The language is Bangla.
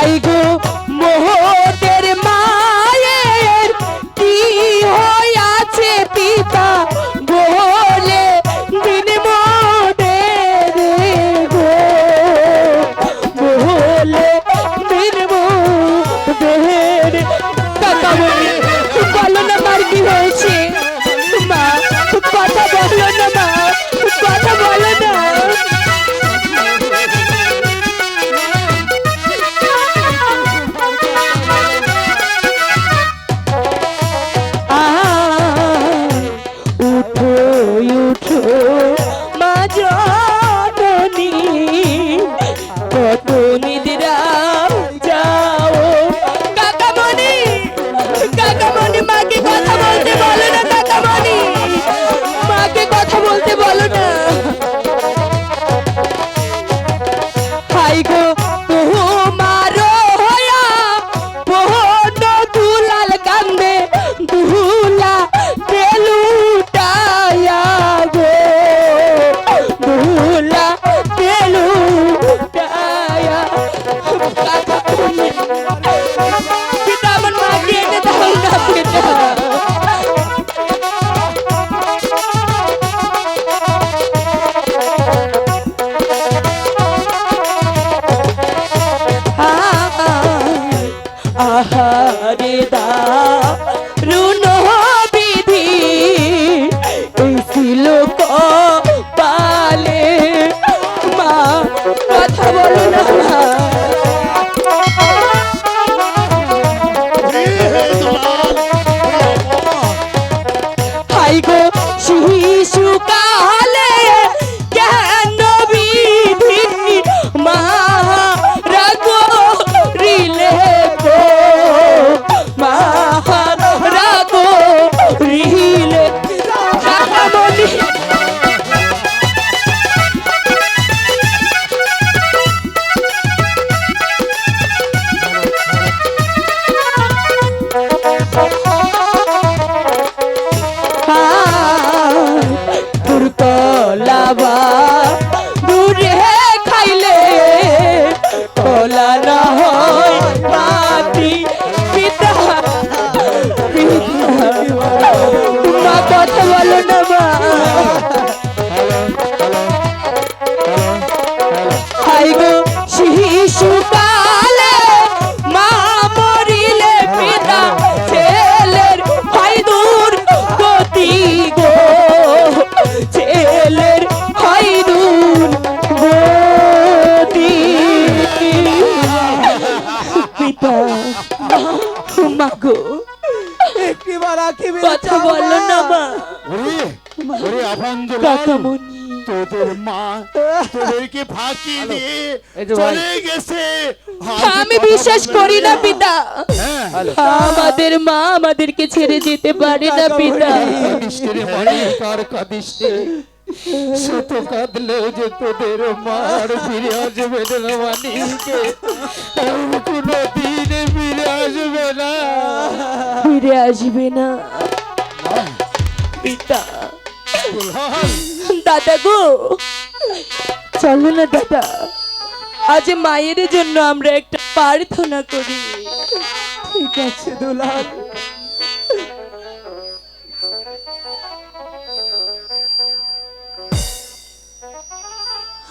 হাই গো মোহদের মায়ের কি হইয়াছে পিতা বলে দিন মোদে গো। বলে দিন মোদের কাকা বলি, বলো না মার কি হয়েছে? মা, কথা বলো না আহারে দা ফাঁকি গেছে আমি বিশ্বাস করি না, পিতা। আমাদের মা আমাদেরকে ছেড়ে যেতে পারে না, পিতা। শত কাঁদলেও যে তোদের মার ফিরে আসবে না মানিকে কোনো দিন ফিরে আসবে না। ফিরে আসবে না। পিতা। দাদা গো চলো না দাদা। আজ মায়ের জন্য আমরা একটা প্রার্থনা করি। ঠিক আছে দুলাল।